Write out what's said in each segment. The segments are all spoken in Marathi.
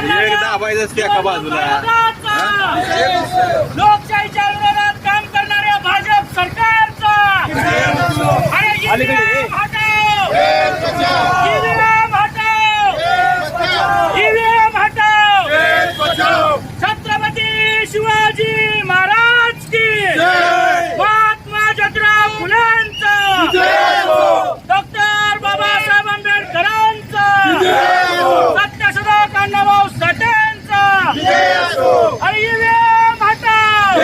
विरोधात काम एक बाजूला. लोकशाहीच्या विरोधात काम करणाऱ्या भाजप सरकारचा. अरे हटाव EVM हटाव छत्रपती शिवाजी महाराज की महात्मा ज्योतिराव फुलेंचा डॉक्टर बाबासाहेब आंबेडकरांचा सत्यशोधक अण्णाभाऊ साठेंचा अरे EVM हटाव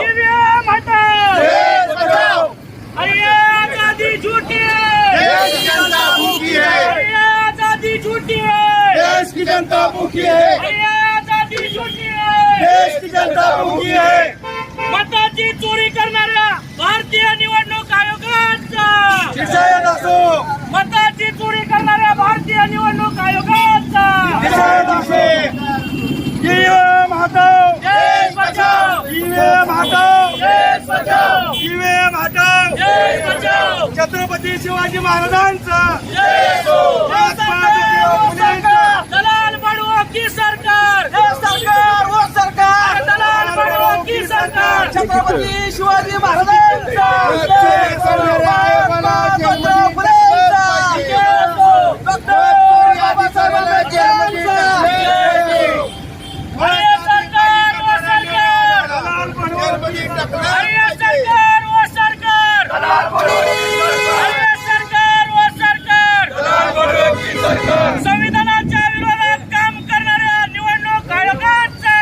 EVM हटाव अरे ये आजादी झूठी है अरे ये आजादी झूठी है देश की जनता भूखी है। है। देश की जनता भूखी है। मताची चोरी करणाऱ्या भारतीय निवडणूक आयोगाचा। शिक्षण असो। मताची चोरी करणाऱ्या भारतीय निवडणूक आयोगाचा। शिक्षण असो। ईव्हीएम हटाव। देश बचाव। ईव्हीएम हटाव। देश बचाव। ईव्हीएम हटाव। देश बचाव। छत्रपती शिवाजी महाराजांचं देश सरकार दलाल बडवो की सरकार सरकार व सरकार दलाल बडवो की सरकार छत्रपती शिवाजी सरकार वो सरकार अरे सरकार वो सरकार अरे सरकार वो सरकार संविधानाच्या विरोधात काम करणाऱ्या निवडणूक आयोगाचा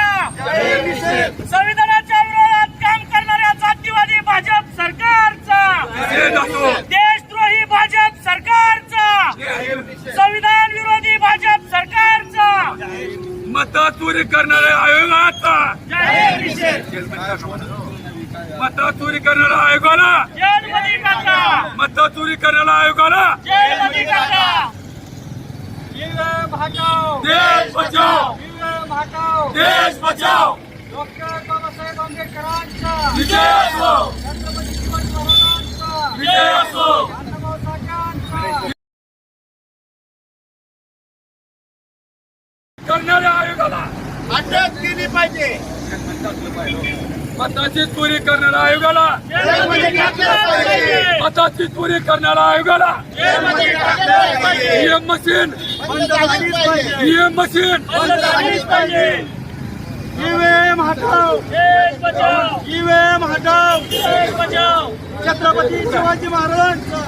संविधानाच्या विरोधात काम करणाऱ्या जातीवादी भाजप सरकारचा देशद्रोही भाजप सरकारचा संविधान विरोधी भाजप सरकारचा मता चोरी करणाऱ्या आयोगाचा मता चोरी करणाऱ्या आयोगाला. मता चोरी करणाऱ्या आयोगाला. देश बचाव. देश बचाव. डॉक्टर बाबासाहेब आंबेडकरांचा. विजय असो. छत्रपती शिवाजी महाराजांचा. विजय असो अण्णाभाऊ साठ्यांचा करणाऱ्या आयोगाला अटक केली पाहिजे. मताची चोरी करणाऱ्या आयोगाला. जेलमध्ये टाकलं पाहिजे. मताची चोरी करणाऱ्या आयोगाला. EM machine EM machine EVM हटाव. ईव्हीएम हटाव. छत्रपती शिवाजी महाराजांचा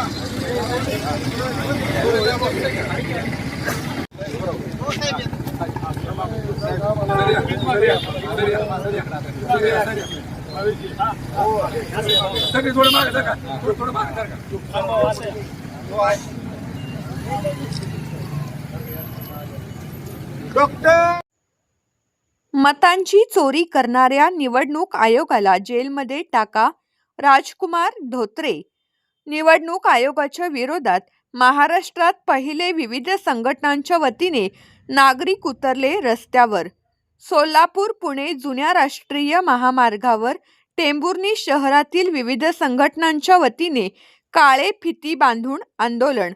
थोडं मागे सरका थोडं थोडं मागे सरका डॉक्टर मतांची चोरी करणाऱ्या निवडणूक आयोगाला जेलमध्ये टाका राजकुमार धोत्रे. निवडणूक आयोगाच्या विरोधात महाराष्ट्रात पहिले विविध संघटनांच्या वतीने नागरिक उतरले रस्त्यावर. सोलापूर पुणे जुन्या राष्ट्रीय महामार्गावर टेंभुर्णी शहरातील विविध संघटनांच्या वतीने काळे फिती बांधून आंदोलन.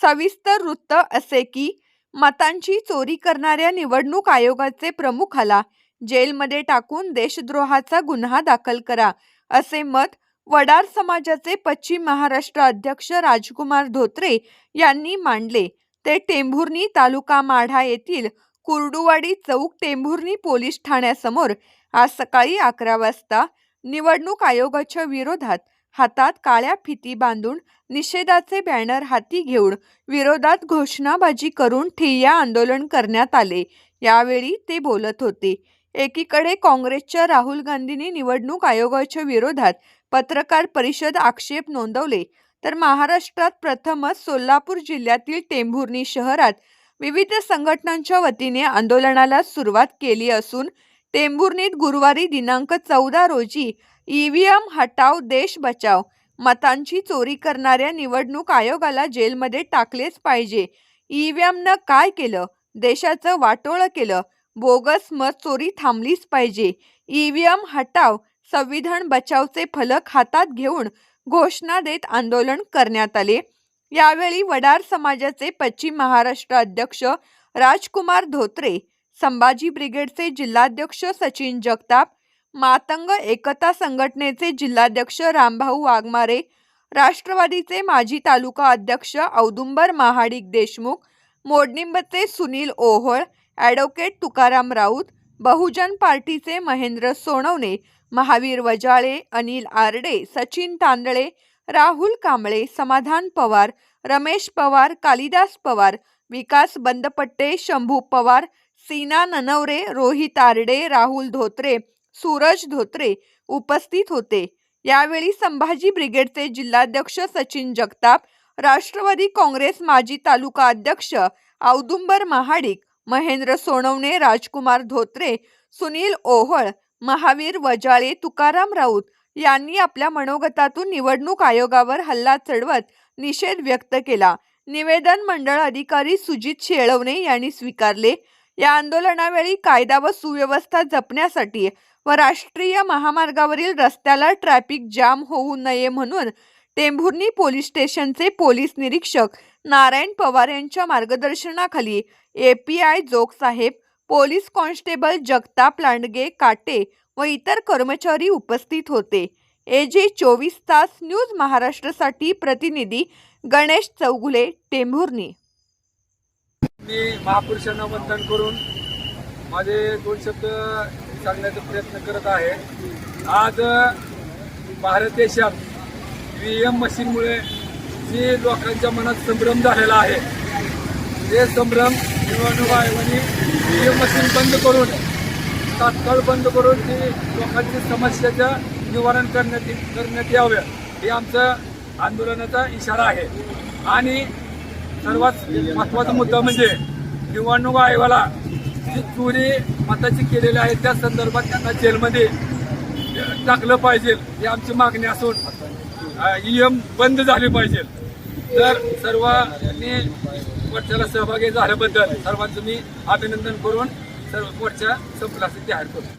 सविस्तर वृत्त असे की मतांची चोरी करणाऱ्या निवडणूक आयोगाचे प्रमुखाला जेलमध्ये टाकून देशद्रोहाचा गुन्हा दाखल करा असे मत वडार समाजाचे पश्चिम महाराष्ट्र अध्यक्ष राजकुमार धोत्रे यांनी मांडले. ते टेंभुर्णी तालुका माढा येथील कुर्डुवाडी चौक टेंभुर्णी पोलीस ठाण्यासमोर आज सकाळी अकरा वाजता निवडणूक आयोगाच्या विरोधात हातात काळ्या फिती बांधून निषेधाचे बॅनर हाती घेऊन विरोधात घोषणाबाजी करून ठिय्या आंदोलन करण्यात आले. यावेळी ते बोलत होते. एकीकडे काँग्रेसच्या राहुल गांधींनी निवडणूक आयोगाच्या विरोधात पत्रकार परिषद आक्षेप नोंदवले तर महाराष्ट्रात प्रथमच सोलापूर जिल्ह्यातील टेंभुर्णी शहरात विविध संघटनांच्या वतीने आंदोलनाला सुरुवात केली असून टेंभुर्णीत गुरुवारी दिनांक चौदा रोजी ईव्हीएम हटाव देश बचाव मतांची चोरी करणाऱ्या निवडणूक आयोगाला जेलमध्ये टाकलेच पाहिजे. ईव्हीएमनं काय केलं? देशाचं वाटोळं केलं. बोगस मत चोरी थांबलीच पाहिजे. ईव्हीएम हटाव संविधान बचावचे फलक हातात घेऊन घोषणा देत आंदोलन करण्यात आले. यावेळी वडार समाजाचे पश्चिम महाराष्ट्र अध्यक्ष राजकुमार धोत्रे संभाजी ब्रिगेडचे जिल्हाध्यक्ष सचिन जगताप मातंग एकता संघटनेचे जिल्हाध्यक्ष रामभाऊ वाघमारे राष्ट्रवादीचे माजी तालुका अध्यक्ष औदुंबर महाडिक देशमुख मोडनिंबचे सुनील ओहोळ ॲडव्होकेट तुकाराम राऊत बहुजन पार्टीचे महेंद्र सोनवणे महावीर वजाळे अनिल आरडे सचिन तांदळे राहुल कांबळे समाधान पवार रमेश पवार कालिदास पवार विकास बंदपट्टे शंभू पवार सीना ननवरे रोहित आरडे राहुल धोत्रे सूरज धोत्रे उपस्थित होते. यावेळी संभाजी ब्रिगेडचे जिल्हाध्यक्ष सचिन जगताप राष्ट्रवादी काँग्रेस माजी तालुका अध्यक्ष औदुंबर महाडिक महेंद्र सोनवणे राजकुमार धोत्रे सुनील ओहळ महावीर वजाळे तुकाराम राऊत यांनी आपल्या मनोगतातून निवडणूक आयोगावर हल्ला चढवत निषेध व्यक्त केला. निवेदन मंडळ अधिकारी सुजित शेळवणे यांनी स्वीकारले. या आंदोलनावेळी कायदा व सुव्यवस्था जपण्यासाठी व राष्ट्रीय महामार्गावरील रस्त्याला ट्रॅफिक जाम होऊ नये म्हणून टेंभुर्णी पोलीस स्टेशनचे पोलीस निरीक्षक नारायण पवार यांच्या मार्गदर्शनाखाली ए पी आय जोगसाहेब पोलीस कॉन्स्टेबल जगताप लांडगे काटे व इतर कर्मचारी उपस्थित होते. ए जी चोवीस तास न्यूज महाराष्ट्रासाठी प्रतिनिधी गणेश चौगुले टेंभुर्णी. मी महापुरुषांना वंदन करून माझे दोन शब्द सांगण्याचा प्रयत्न करत आहे. आज भारत देशात व्ही एम मशीनमुळे जी लोकांच्या मनात संभ्रम झालेला आहे ते संभ्रम निवडणूक आयोगाने व्ही एम मशीन बंद करून तात्काळ बंद करून ती लोकांची समस्याचं निवारण करण्यात करण्यात यावं. हे आमचं आंदोलनाचा इशारा आहे. आणि सर्वात महत्त्वाचा मुद्दा म्हणजे निवडणूक आयोगाला जी चोरी मताची केलेली आहे त्या संदर्भात त्यांना जेलमध्ये टाकलं पाहिजे ही आमची मागणी असून एम बंद झाली पाहिजे. तर सर्वांनी वर्षाला सहभागी झाल्याबद्दल सर्वांचं मी अभिनंदन करून सर्व मोर्चा संपला असेल जाहीर करतो.